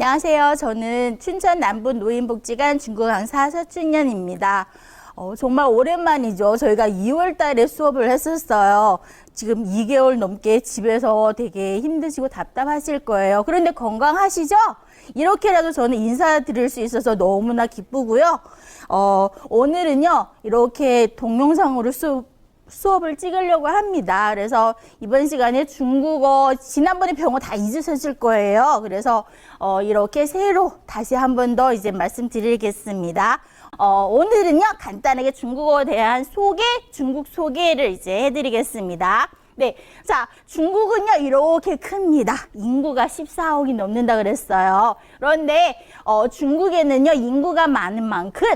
안녕하세요. 저는 춘천 남부 노인복지관 중국 강사 서춘연입니다. 어, 정말 오랜만이죠. 저희가 2월 달에 수업을 했었어요. 지금 2개월 넘게 집에서 되게 힘드시고 답답하실 거예요. 그런데 건강하시죠? 이렇게라도 저는 인사드릴 수 있어서 너무나 기쁘고요. 어, 오늘은요, 이렇게 동영상으로 수업 수업을 찍으려고 합니다. 그래서 이번 시간에 중국어 지난번에 병어 다 잊으셨을 거예요. 그래서 어, 이렇게 새로 다시 한 번 더 이제 말씀드리겠습니다. 어, 오늘은요 간단하게 중국어에 대한 소개, 중국 소개를 이제 해드리겠습니다. 네, 자 중국은요 이렇게 큽니다. 인구가 14억이 넘는다 그랬어요. 그런데 어, 중국에는요 인구가 많은 만큼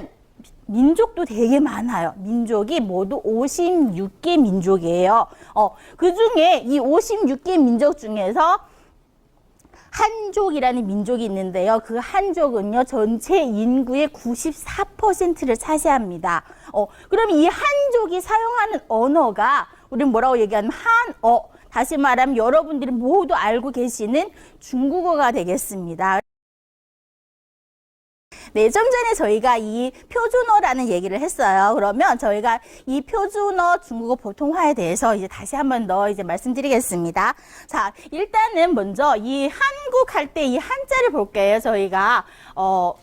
민족도 되게 많아요. 민족이 모두 56개 민족이에요. 어, 그 중에 이 56개 민족 중에서 한족이라는 민족이 있는데요. 그 한족은요, 전체 인구의 94%를 차지합니다. 어, 그럼 이 한족이 사용하는 언어가, 우리는 뭐라고 얘기하면 한어, 다시 말하면 여러분들이 모두 알고 계시는 중국어가 되겠습니다. 네, 좀 전에 저희가 이 표준어라는 얘기를 했어요. 그러면 저희가 이 표준어 중국어 보통화에 대해서 이제 다시 한 번 더 이제 말씀드리겠습니다. 자, 일단은 먼저 이 한국 할 때 이 한자를 볼게요. 저희가 어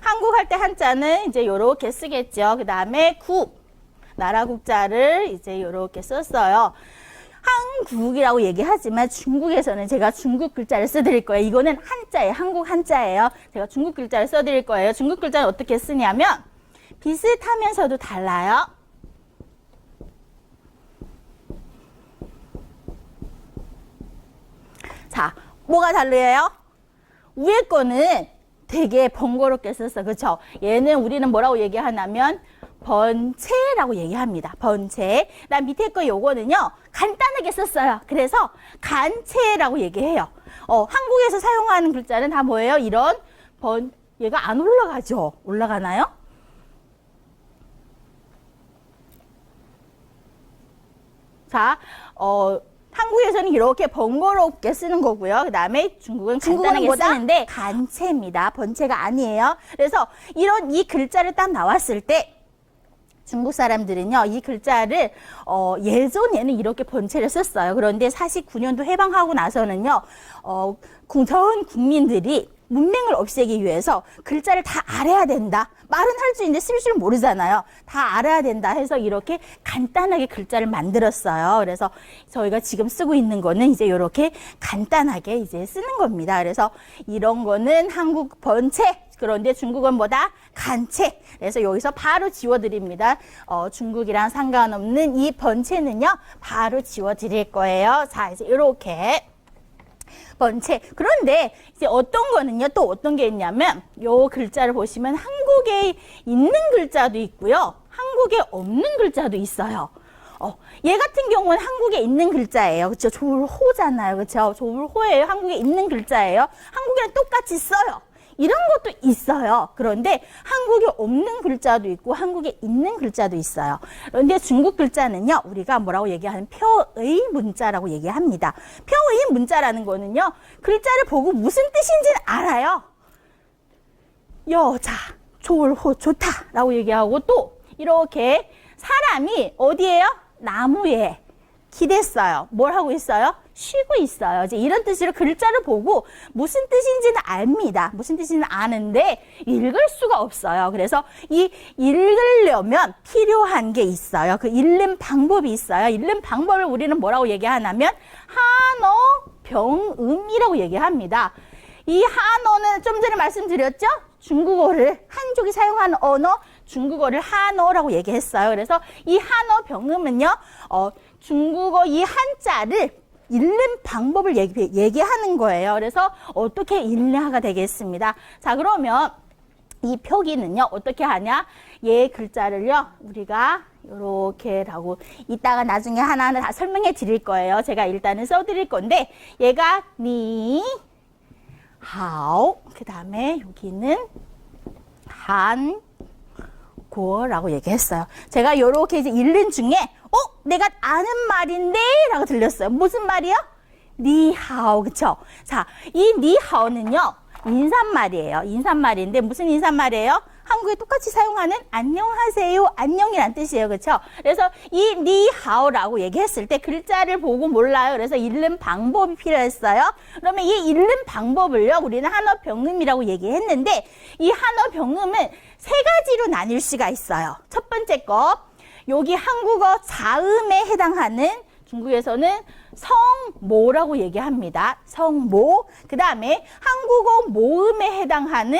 한국 할 때 한자는 이제 요렇게 쓰겠죠. 그 다음에 국 나라 국자를 이제 요렇게 썼어요. 한국이라고 얘기하지만 중국에서는 제가 중국 글자를 써드릴 거예요. 이거는 한자예요. 한국 한자예요. 제가 중국 글자를 써드릴 거예요. 중국 글자는 어떻게 쓰냐면 비슷하면서도 달라요. 자, 뭐가 다르요? 위에 거는 되게 번거롭게 썼어. 그렇죠? 얘는 우리는 뭐라고 얘기하냐면 번체라고 얘기합니다. 번체. 나 밑에 거 요거는요. 간단하게 썼어요. 그래서 간체라고 얘기해요. 어, 한국에서 사용하는 글자는 다 뭐예요? 이런 번 얘가 안 올라가죠. 올라가나요? 자, 어, 한국에서는 이렇게 번거롭게 쓰는 거고요. 그 다음에 중국은 간단하게 뭐다? 쓰는데 간체입니다. 번체가 아니에요. 그래서 이런 이 글자를 딱 나왔을 때 중국 사람들은요, 이 글자를, 어, 예전에는 이렇게 번체를 썼어요. 그런데 49년도 해방하고 나서는요, 어, 구- 전 국민들이 문맹을 없애기 위해서 글자를 다 알아야 된다. 말은 할 수 있는데 쓸 줄 모르잖아요. 다 알아야 된다 해서 이렇게 간단하게 글자를 만들었어요. 그래서 저희가 지금 쓰고 있는 거는 이제 이렇게 간단하게 이제 쓰는 겁니다. 그래서 이런 거는 한국 번체, 그런데 중국은 뭐다? 간체. 그래서 여기서 바로 지워드립니다. 어, 중국이랑 상관없는 이 번체는요, 바로 지워드릴 거예요. 자, 이제 이렇게. 번체. 그런데 이제 어떤 거는요, 또 어떤 게 있냐면, 요 글자를 보시면 한국에 있는 글자도 있고요, 한국에 없는 글자도 있어요. 어, 얘 같은 경우는 한국에 있는 글자예요. 그쵸? 조울호잖아요. 그쵸? 조울호예요. 한국에 있는 글자예요. 한국에는 똑같이 써요. 이런 것도 있어요. 그런데 한국에 없는 글자도 있고 한국에 있는 글자도 있어요. 그런데 중국 글자는요, 우리가 뭐라고 얘기하는 표의 문자라고 얘기합니다. 표의 문자라는 거는요, 글자를 보고 무슨 뜻인지는 알아요. 여자, 좋을호, 좋다 라고 얘기하고 또 이렇게 사람이 어디에요? 나무에 기댔어요. 뭘 하고 있어요? 쉬고 있어요. 이제 이런 뜻으로 글자를 보고 무슨 뜻인지는 압니다. 무슨 뜻인지는 아는데 읽을 수가 없어요. 그래서 이 읽으려면 필요한 게 있어요. 그 읽는 방법이 있어요. 읽는 방법을 우리는 뭐라고 얘기하냐면 한어 병음이라고 얘기합니다. 이 한어는 좀 전에 말씀드렸죠? 중국어를 한족이 사용하는 언어 중국어를 한어라고 얘기했어요. 그래서 이 한어 병음은요, 어, 중국어 이 한자를 읽는 방법을 얘기, 얘기하는 거예요. 그래서 어떻게 읽냐가 되겠습니다. 자, 그러면 이 표기는요, 어떻게 하냐? 얘 글자를요, 우리가 요렇게라고 이따가 나중에 하나하나 다 설명해 드릴 거예요. 제가 일단은 써 드릴 건데, 얘가 니, 하오, 그 다음에 여기는 한, 고라고 얘기했어요. 제가 요렇게 이제 읽는 중에, 어? 내가 아는 말인데? 라고 들렸어요. 무슨 말이요? 니하오 그쵸? 자, 이 니하오는요 인사말이에요. 인사말인데 무슨 인사말이에요? 한국에 똑같이 사용하는 안녕하세요, 안녕이란 뜻이에요. 그쵸? 그래서 이 니하오라고 얘기했을 때 글자를 보고 몰라요. 그래서 읽는 방법이 필요했어요. 그러면 이 읽는 방법을요, 우리는 한어 병음이라고 얘기했는데 이 한어 병음은 세 가지로 나뉠 수가 있어요. 첫 번째 거, 여기 한국어 자음에 해당하는 중국에서는 성모라고 얘기합니다. 성모. 그 다음에 한국어 모음에 해당하는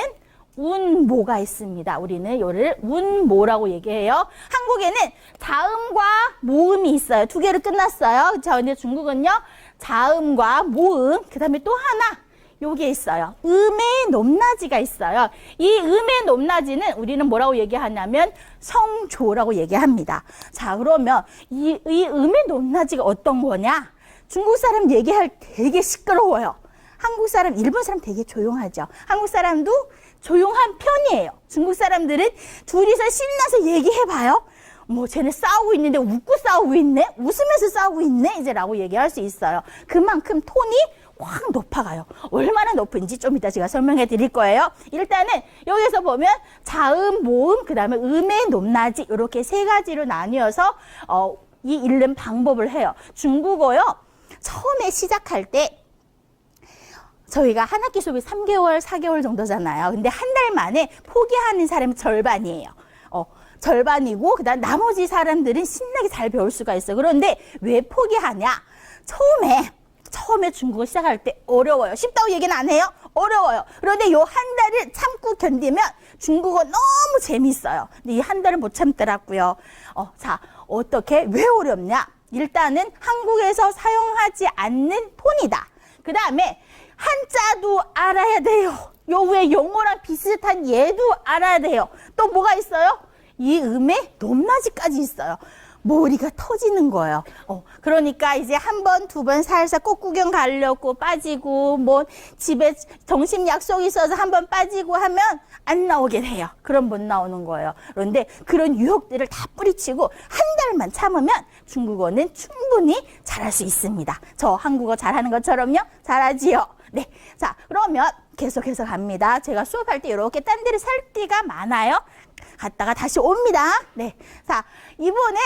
운모가 있습니다. 우리는 요를 운모라고 얘기해요. 한국에는 자음과 모음이 있어요. 두 개로 끝났어요. 자, 근데 중국은요, 자음과 모음, 그 다음에 또 하나, 요게 있어요. 음의 높낮이가 있어요. 이 음의 높낮이는 우리는 뭐라고 얘기하냐면 성조라고 얘기합니다. 자, 그러면 이, 이 음의 높낮이가 어떤 거냐? 중국 사람 얘기할 때 되게 시끄러워요. 한국 사람, 일본 사람 되게 조용하죠. 한국 사람도 조용한 편이에요. 중국 사람들은 둘이서 신나서 얘기해봐요. 뭐 쟤네 싸우고 있는데 웃고 싸우고 있네? 웃으면서 싸우고 있네? 이제 라고 얘기할 수 있어요. 그만큼 톤이 확 높아가요. 얼마나 높은지 좀 이따 제가 설명해 드릴 거예요. 일단은 여기서 보면 자음, 모음, 그 다음에 음의 높낮이 이렇게 세 가지로 나뉘어서 어, 이 읽는 방법을 해요. 중국어요. 처음에 시작할 때 저희가 한 학기 수업이 3개월, 4개월 정도잖아요. 근데 한 달 만에 포기하는 사람이 절반이에요. 어, 절반이고, 그 다음 나머지 사람들은 신나게 잘 배울 수가 있어요. 그런데 왜 포기하냐? 처음에, 처음에 중국어 시작할 때 어려워요. 쉽다고 얘기는 안 해요? 어려워요. 그런데 요 한 달을 참고 견디면 중국어 너무 재밌어요. 근데 이 한 달을 못 참더라고요. 어, 자, 어떻게, 왜 어렵냐? 일단은 한국에서 사용하지 않는 톤이다. 그 다음에 한자도 알아야 돼요. 요 위에 영어랑 비슷한 얘도 알아야 돼요. 또 뭐가 있어요? 이 음의 높낮이까지 있어요. 머리가 터지는 거예요. 어, 그러니까 이제 한 번, 두 번 살살 꽃 구경 가려고 빠지고, 뭐, 집에 점심 약속 있어서 한 번 빠지고 하면 안 나오게 돼요. 그럼 못 나오는 거예요. 그런데 그런 유혹들을 다 뿌리치고 한 달만 참으면 중국어는 충분히 잘할 수 있습니다. 저 한국어 잘하는 것처럼요? 잘하지요? 네. 자, 그러면 계속해서 갑니다. 제가 수업할 때 이렇게 딴 데를 살 때가 많아요. 갔다가 다시 옵니다. 네. 자, 이번에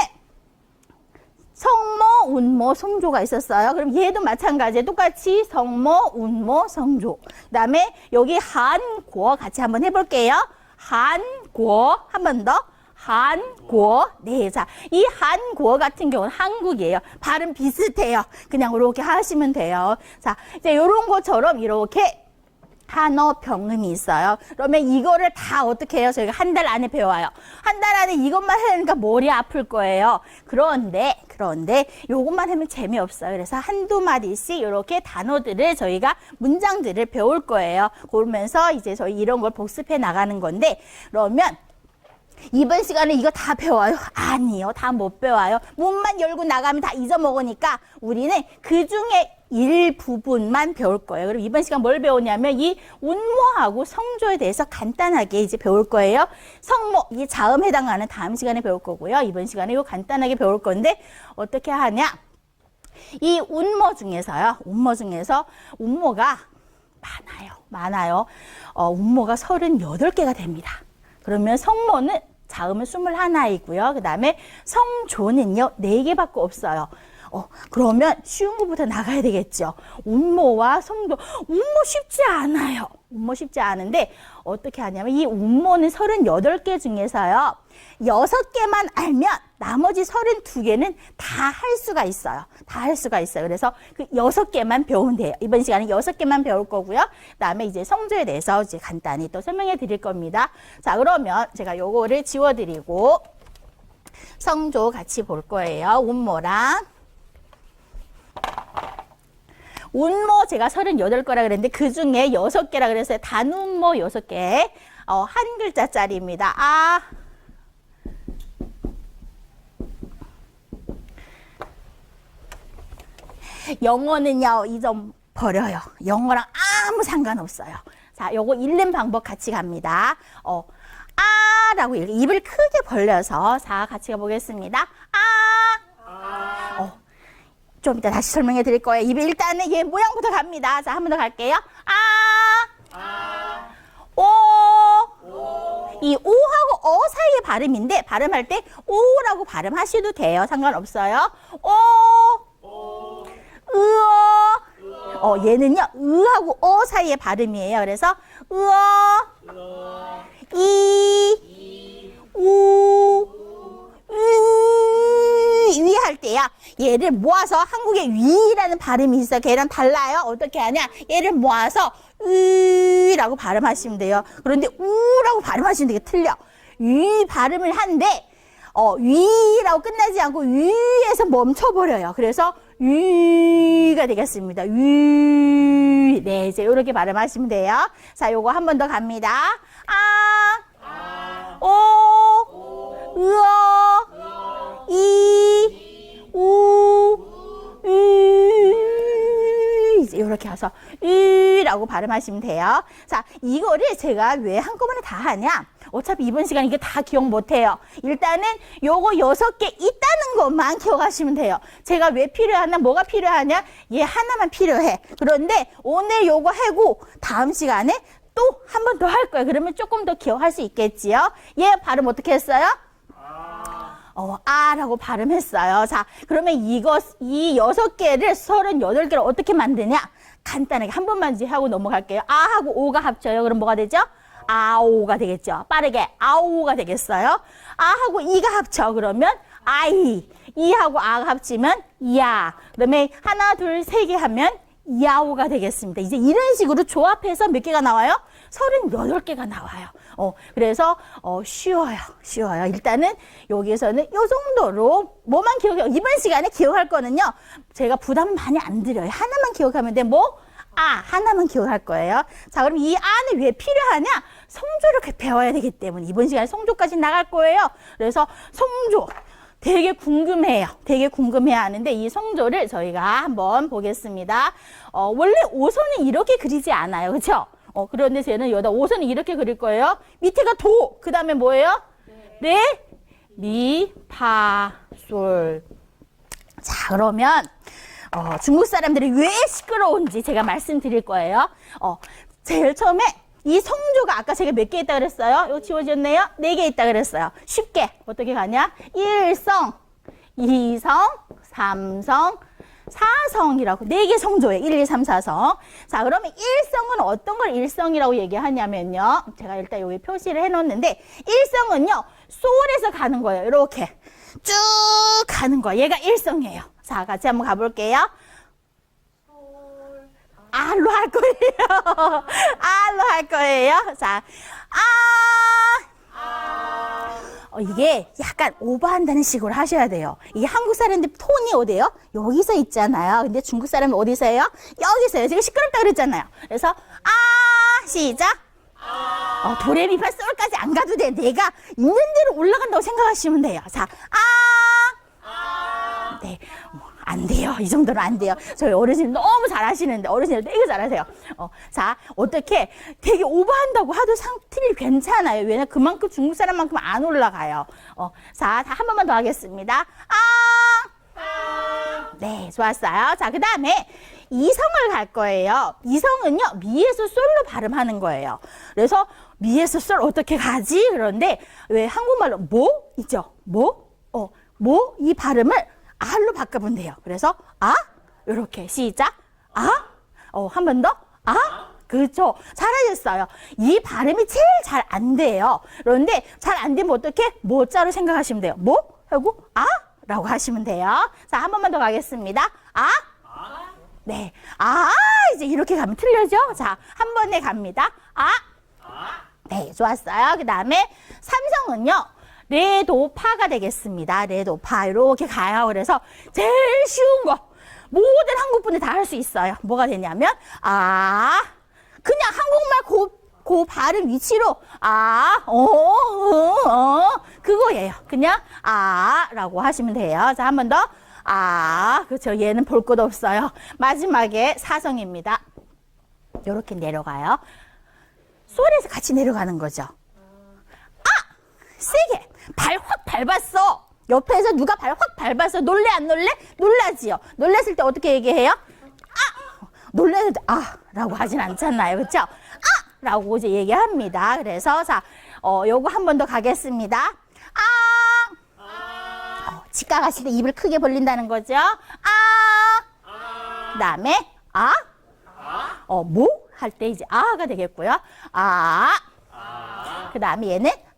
성모, 운모, 성조가 있었어요. 그럼 얘도 마찬가지예요. 똑같이 성모, 운모, 성조. 그다음에 여기 한고 같이 한번 해볼게요. 한고 한 번 더. 한고. 네, 자, 이 한고 같은 경우는 한국이에요. 발음 비슷해요. 그냥 이렇게 하시면 돼요. 자, 이제 이런 것처럼 이렇게 한어 병음이 있어요. 그러면 이거를 다 어떻게 해요? 저희가 한 달 안에 배워요. 한 달 안에 이것만 하니까 머리 아플 거예요. 그런데 그런데 요것만 하면 재미없어요. 그래서 한두 마디씩 이렇게 단어들을 저희가 문장들을 배울 거예요. 그러면서 이제 저희 이런 걸 복습해 나가는 건데 그러면 이번 시간에 이거 다 배워요? 아니요. 다 못 배워요. 문만 열고 나가면 다 잊어먹으니까 우리는 그 중에 일부분만 배울 거예요. 그럼 이번 시간 뭘 배우냐면 이 운모하고 성조에 대해서 간단하게 이제 배울 거예요. 성모, 이 자음 해당하는 다음 시간에 배울 거고요. 이번 시간에 이거 간단하게 배울 건데 어떻게 하냐? 이 운모 중에서요. 운모 중에서 운모가 많아요. 많아요. 어, 운모가 38개가 됩니다. 그러면 성모는 자음은 21이고요. 그 다음에 성조는요, 4개밖에 없어요. 어, 그러면 쉬운 것부터 나가야 되겠죠. 운모와 성조. 운모 쉽지 않아요. 운모 쉽지 않은데, 어떻게 하냐면, 이 운모는 38개 중에서요, 6개만 알면, 나머지 32개는 다 할 수가 있어요. 다 할 수가 있어요. 그래서 그 6개만 배우면 돼요. 이번 시간에 6개만 배울 거고요. 그 다음에 이제 성조에 대해서 이제 간단히 또 설명해 드릴 겁니다. 자, 그러면 제가 요거를 지워 드리고, 성조 같이 볼 거예요. 운모랑. 운모 제가 38거라 그랬는데 그 중에 6개라 그래서 단운모 6개. 어, 한 글자짜리입니다. 아. 영어는요, 이 점 버려요. 영어랑 아무 상관없어요. 자, 요거 읽는 방법 같이 갑니다. 어, 아 라고 읽, 입을 크게 벌려서, 자, 같이 가보겠습니다. 아. 어, 좀 이따 다시 설명해 드릴 거예요. 입에 일단은 얘 모양부터 갑니다. 자, 한 번 더 갈게요. 아, 오, 이 오하고 어 사이의 발음인데 발음할 때 오라고 발음하셔도 돼요. 상관없어요. 오, 으어. 어, 얘는요, 으하고 어 사이의 발음이에요. 그래서, 으어, 이, 우, 위, 위할 때야. 얘를 모아서 한국의 위라는 발음이 있어요. 걔랑 달라요. 어떻게 하냐? 얘를 모아서 으라고 발음하시면 돼요. 그런데 우라고 발음하시면 되게 틀려. 위 발음을 한데 어, 위라고 끝나지 않고 위에서 멈춰버려요. 그래서 위가 되겠습니다. 위. 네, 이제 이렇게 발음하시면 돼요. 자, 요거 한 번 더 갑니다. 아, 오, 이. 이렇게 해서 으라고 발음하시면 돼요. 자, 이거를 제가 왜 한꺼번에 다 하냐? 어차피 이번 시간 이게 다 기억 못해요. 일단은 요거 여섯 개 있다는 것만 기억하시면 돼요. 제가 왜 필요하냐, 뭐가 필요하냐, 얘 하나만 필요해. 그런데 오늘 요거 하고 다음 시간에 또 한 번 더 할 거예요. 그러면 조금 더 기억할 수 있겠지요. 얘 발음 어떻게 했어요? 어, 아라고 발음했어요. 자, 그러면 이것, 이 여섯 개를 서른여덟 개를 어떻게 만드냐? 간단하게 한 번만 이제 하고 넘어갈게요. 아하고 오가 합쳐요. 그럼 뭐가 되죠? 아오가 되겠죠. 빠르게 아오가 되겠어요. 아하고 이가 합쳐. 그러면 아이. 이하고 아가 합치면 야. 그다음에 하나, 둘, 세 개 하면 야오가 되겠습니다. 이제 이런 식으로 조합해서 몇 개가 나와요? 38 개가 나와요. 어, 그래서, 어, 쉬워요. 쉬워요. 일단은 여기에서는 요 정도로 뭐만 기억해요. 이번 시간에 기억할 거는요. 제가 부담 많이 안 드려요. 하나만 기억하면 돼. 뭐? 아, 하나만 기억할 거예요. 자, 그럼 이 아는 왜 필요하냐? 성조를 배워야 되기 때문에 이번 시간에 성조까지 나갈 거예요. 그래서 성조. 되게 궁금해요. 되게 궁금해 하는데 이 성조를 저희가 한번 보겠습니다. 어, 원래 오선은 이렇게 그리지 않아요. 그렇죠? 어, 그런데 저는 여기다 오선을 이렇게 그릴 거예요. 밑에가 도. 그 다음에 뭐예요? 네. 미, 파, 솔. 자, 그러면 어, 중국 사람들이 왜 시끄러운지 제가 말씀드릴 거예요. 어, 제일 처음에 이 성조가 아까 제가 몇 개 있다 그랬어요? 이거 지워졌네요? 네 개 있다 그랬어요. 쉽게 어떻게 가냐? 일성, 이성, 삼성, 사성이라고 네 개 성조예요. 1, 2, 3, 4성. 자, 그러면 일성은 어떤 걸 일성이라고 얘기하냐면요. 제가 일단 여기 표시를 해 놓는데 일성은요. 솔에서 가는 거예요. 이렇게 쭉 가는 거예요. 얘가 일성이에요. 자, 같이 한번 가 볼게요. 알로 할 거예요. 알로 할 거예요. 자, 아. 어, 이게 약간 오버한다는 식으로 하셔야 돼요. 이 한국 사람들 톤이 어디예요? 여기서 있잖아요. 근데 중국 사람은 어디서예요? 여기서요. 제가 시끄럽다 그랬잖아요. 그래서 아 시작. 어, 도레미파 솔까지 안 가도 돼. 내가 있는 대로 올라간다고 생각하시면 돼요. 자, 아. 네. 뭐, 안 돼요. 이 정도는 안 돼요. 저희 어르신 너무 잘하시는데 어르신들 되게 잘하세요. 어, 자, 어떻게 되게 오버한다고 하도 상틀이 괜찮아요. 왜냐 그만큼 중국 사람만큼 안 올라가요. 어, 자, 다한 번만 더 하겠습니다. 아, 네, 좋았어요. 자, 그 다음에 이성을 갈 거예요. 이성은요, 미에서 솔로 발음하는 거예요. 그래서 미에서 솔 어떻게 가지? 그런데 왜 한국말로 뭐? 있죠? 뭐? 어, 뭐? 이 발음을 알로 바꿔보면 돼요. 그래서 아 이렇게 시작 아 어 한 번 더 아 그렇죠 잘하셨어요. 이 발음이 제일 잘 안 돼요. 그런데 잘 안 되면 어떻게 모자로 생각하시면 돼요. 뭐 하고 아 라고 하시면 돼요. 자 한 번만 더 가겠습니다. 아 네. 아, 이제 이렇게 가면 틀려죠? 자, 한 번에 갑니다. 아. 네, 좋았어요. 그 다음에 삼성은요. 레도파가 되겠습니다. 레도파. 이렇게 가요. 그래서 제일 쉬운 거. 모든 한국 분들 다 할 수 있어요. 뭐가 되냐면, 아. 그냥 한국말 고, 고 발음 위치로, 아, 어, 어, 어. 그거예요. 그냥, 아, 라고 하시면 돼요. 자, 한 번 더. 아, 그렇죠. 얘는 볼 것 없어요. 마지막에 사성입니다. 이렇게 내려가요. 솔에서 같이 내려가는 거죠. 아! 세게! 발 확 밟았어! 옆에서 누가 발 확 밟아서 놀래 안 놀래? 놀라지요. 놀랐을 때 어떻게 얘기해요? 아! 놀래도 아! 라고 하진 않잖아요. 그렇죠? 아! 라고 이제 얘기합니다. 그래서 자, 어, 요거 한 번 더 가겠습니다. 아! 어, 치과 가실 때 입을 크게 벌린다는 거죠. 아! 그다음에 아? 어, 뭐? 할 때 이제 아가 되겠고요. 아. 그다음에 얘는 아.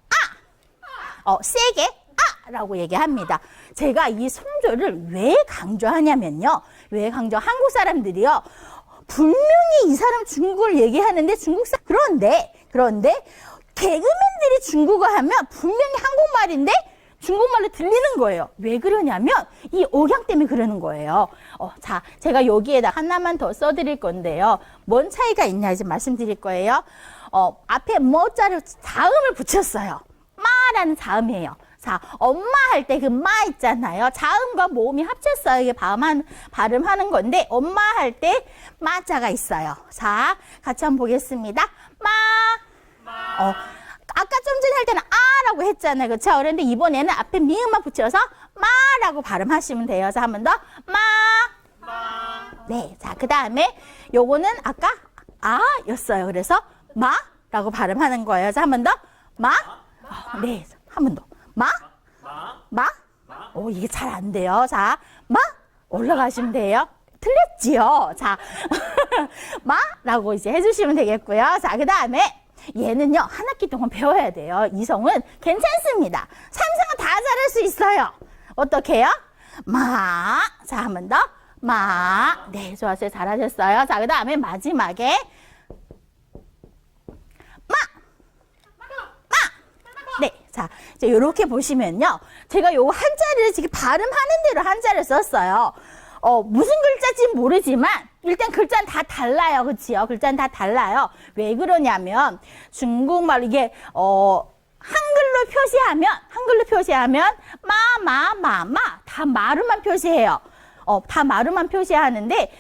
어, 세게 아! 라고 얘기합니다. 제가 이 성조를 왜 강조하냐면요. 왜 강조? 한국 사람들이요. 분명히 이 사람 중국어를 얘기하는데 중국 사 그런데 그런데 개그맨들이 중국어 하면 분명히 한국말인데 중국말로 들리는 거예요. 왜 그러냐면 이 억양 때문에 그러는 거예요. 어, 자, 제가 여기에다 하나만 더 써드릴 건데요. 뭔 차이가 있냐 이제 말씀드릴 거예요. 어, 앞에 뭐자를 자음을 붙였어요. 마라는 자음이에요. 자, 엄마 할 때 그 마 있잖아요. 자음과 모음이 합쳤어요. 이게 발음, 발음하는 건데, 엄마 할 때 마자가 있어요. 자, 같이 한번 보겠습니다. 마. 어, 아까 좀 전에 할 때는 아라고 했잖아요. 그렇죠? 그런데 이번에는 앞에 미음만 붙여서 마라고 발음하시면 돼요. 자, 한 번 더. 마. 네. 자, 그 다음에 요거는 아까 아였어요. 그래서 마라고 발음하는 거예요. 자, 한 번 더. 마. 어, 네. 한 번 더. 마. 마. 오, 이게 잘 안 돼요. 자, 마. 올라가시면 돼요. 틀렸지요. 자, 마라고 이제 해주시면 되겠고요. 자, 그 다음에 얘는요, 한 학기 동안 배워야 돼요. 이성은 괜찮습니다. 삼성은 다 잘할 수 있어요. 어떻게 해요? 마. 자, 한 번 더. 마. 네, 좋았어요. 잘하셨어요. 자, 그 다음에 마지막에 마. 마. 네. 자, 이제 요렇게 보시면요. 제가 요 한자를 지금 발음하는 대로 한자를 썼어요. 어, 무슨 글자인지 모르지만 일단 글자는 다 달라요. 그치요? 글자는 다 달라요. 왜 그러냐면 중국말 이게 어 한글로 표시하면 한글로 표시하면 마마마마 다 마루만 표시해요. 어, 다 마루만 표시하는데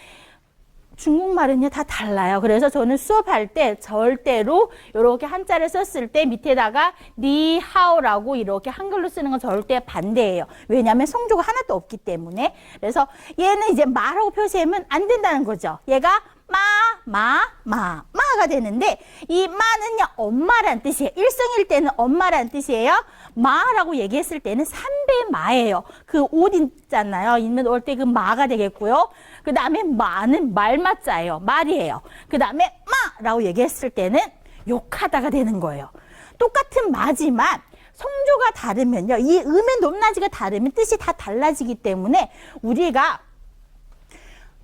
중국말은요 다 달라요. 그래서 저는 수업할 때 절대로 이렇게 한자를 썼을 때 밑에다가 니하오라고 이렇게 한글로 쓰는 건 절대 반대예요. 왜냐하면 성조가 하나도 없기 때문에. 그래서 얘는 이제 마라고 표시하면 안 된다는 거죠. 얘가 마, 마, 마, 마가 되는데 이 마는요 엄마란 뜻이에요. 일성일 때는 엄마란 뜻이에요. 마라고 얘기했을 때는 삼배 마예요. 그 옷 있잖아요. 있는 올 때 그 마가 되겠고요. 그 다음에 마는 말마자예요. 말이에요. 그 다음에 마라고 얘기했을 때는 욕하다가 되는 거예요. 똑같은 마지만 성조가 다르면요. 이 음의 높낮이가 다르면 뜻이 다 달라지기 때문에 우리가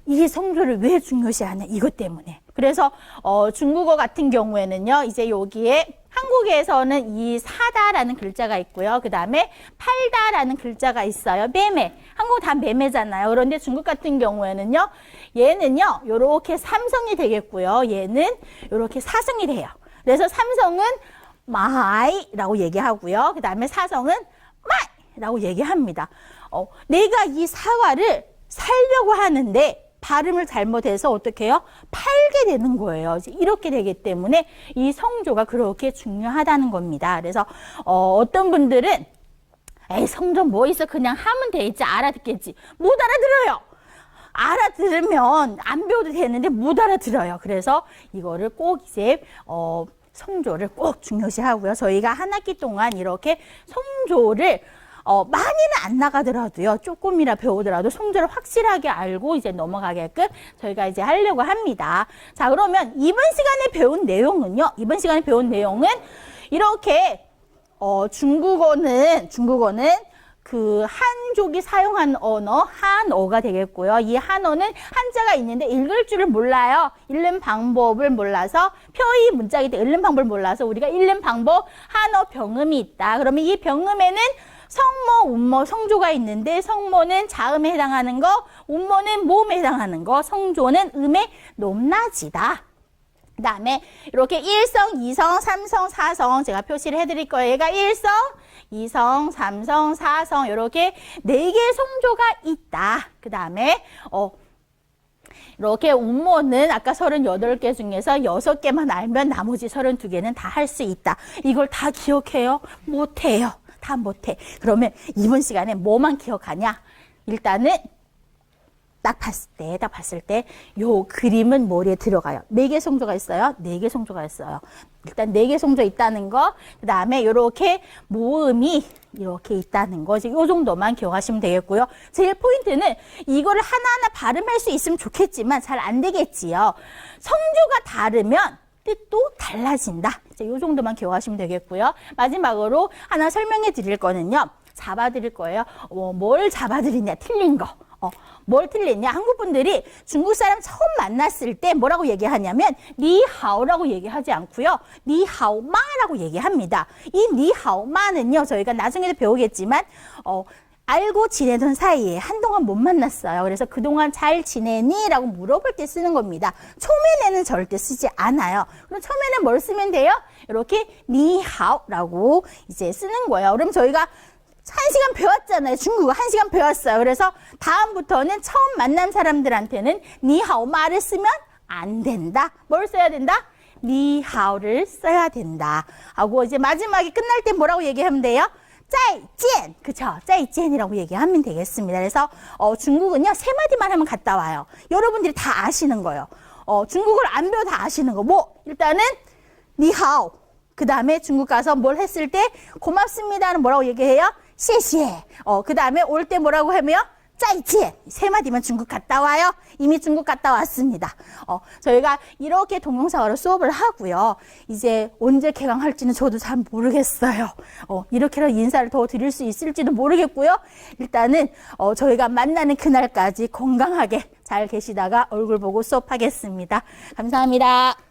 이 성조를 왜 중요시하냐? 이것 때문에. 그래서 어, 중국어 같은 경우에는요 이제 여기에 한국에서는 이 사다라는 글자가 있고요. 그 다음에 팔다라는 글자가 있어요. 매매. 한국 다 매매잖아요. 그런데 중국 같은 경우에는요 얘는요 요렇게 삼성이 되겠고요. 얘는 요렇게 사성이 돼요. 그래서 삼성은 마이라고 얘기하고요. 그 다음에 사성은 마이라고 얘기합니다. 어, 내가 이 사과를 살려고 하는데 발음을 잘못해서 어떻게 해요? 팔게 되는 거예요. 이렇게 되기 때문에 이 성조가 그렇게 중요하다는 겁니다. 그래서 어, 어떤 분들은 에이 성조 뭐 있어 그냥 하면 되지 알아듣겠지 못 알아들어요. 알아들으면 안 배워도 되는데 못 알아들어요. 그래서 이거를 꼭 이제 어, 성조를 꼭 중요시하고요. 저희가 한 학기 동안 이렇게 성조를 어, 많이는 안 나가더라도요. 조금이라 배우더라도 성조를 확실하게 알고 이제 넘어가게끔 저희가 이제 하려고 합니다. 자, 그러면 이번 시간에 배운 내용은요. 이번 시간에 배운 내용은 이렇게 어, 중국어는 중국어는 그 한족이 사용한 언어 한어가 되겠고요. 이 한어는 한자가 있는데 읽을 줄을 몰라요. 읽는 방법을 몰라서 표의 문자이기 때문에 읽는 방법을 몰라서 우리가 읽는 방법 한어 병음이 있다. 그러면 이 병음에는 성모, 운모, 성조가 있는데 성모는 자음에 해당하는 거, 운모는 모음에 해당하는 거, 성조는 음의 높낮이다. 그 다음에 이렇게 1성, 2성, 3성, 4성 제가 표시를 해드릴 거예요. 얘가 1성, 2성, 3성, 4성 이렇게 네 개의 성조가 있다. 그 다음에 어 이렇게 운모는 아까 38개 중에서 6개만 알면 나머지 32개는 다 할 수 있다. 이걸 다 기억해요? 못해요. 다 못해. 그러면 이번 시간에 뭐만 기억하냐? 일단은 딱 봤을 때, 딱 봤을 때, 요 그림은 머리에 들어가요. 네 개 성조가 있어요. 네 개 성조가 있어요. 일단 네 개 성조 있다는 거, 그 다음에 요렇게 모음이 이렇게 있다는 거, 요 정도만 기억하시면 되겠고요. 제일 포인트는 이거를 하나하나 발음할 수 있으면 좋겠지만 잘 안 되겠지요. 성조가 다르면 뜻도 달라진다. 이제 요 정도만 기억하시면 되겠고요. 마지막으로 하나 설명해 드릴 거는요. 잡아 드릴 거예요. 어, 뭘 잡아 드리냐? 틀린 거. 어, 뭘 틀렸냐? 한국 분들이 중국 사람 처음 만났을 때 뭐라고 얘기하냐면 니하오라고 얘기하지 않고요. 니하오마라고 얘기합니다. 이 니하오마는요. 저희가 나중에도 배우겠지만 어, 알고 지내던 사이에 한동안 못 만났어요. 그래서 그동안 잘 지내니? 라고 물어볼 때 쓰는 겁니다. 초면에는 절대 쓰지 않아요. 그럼 처음에는 뭘 쓰면 돼요? 이렇게 니하오라고 이제 쓰는 거예요. 그럼 저희가 한 시간 배웠잖아요. 중국어 한 시간 배웠어요. 그래서 다음부터는 처음 만난 사람들한테는 니하오 말을 쓰면 안 된다. 뭘 써야 된다? 니하오를 써야 된다. 하고 이제 마지막에 끝날 때 뭐라고 얘기하면 돼요? 짜이젠. 그쵸? 짜이젠이라고 얘기하면 되겠습니다. 그래서 어, 중국은요 세 마디만 하면 갔다 와요. 여러분들이 다 아시는 거예요. 어, 중국어를 안 배워 다 아시는 거 뭐? 일단은 니하오. 그 다음에 중국 가서 뭘 했을 때 고맙습니다는 뭐라고 얘기해요? 시시해. 어, 그 다음에 올 때 뭐라고 하며? 짜이지엔. 세 마디만 중국 갔다 와요. 이미 중국 갔다 왔습니다. 어, 저희가 이렇게 동영상으로 수업을 하고요. 이제 언제 개강할지는 저도 잘 모르겠어요. 어, 이렇게라도 인사를 더 드릴 수 있을지도 모르겠고요. 일단은 어, 저희가 만나는 그날까지 건강하게 잘 계시다가 얼굴 보고 수업하겠습니다. 감사합니다.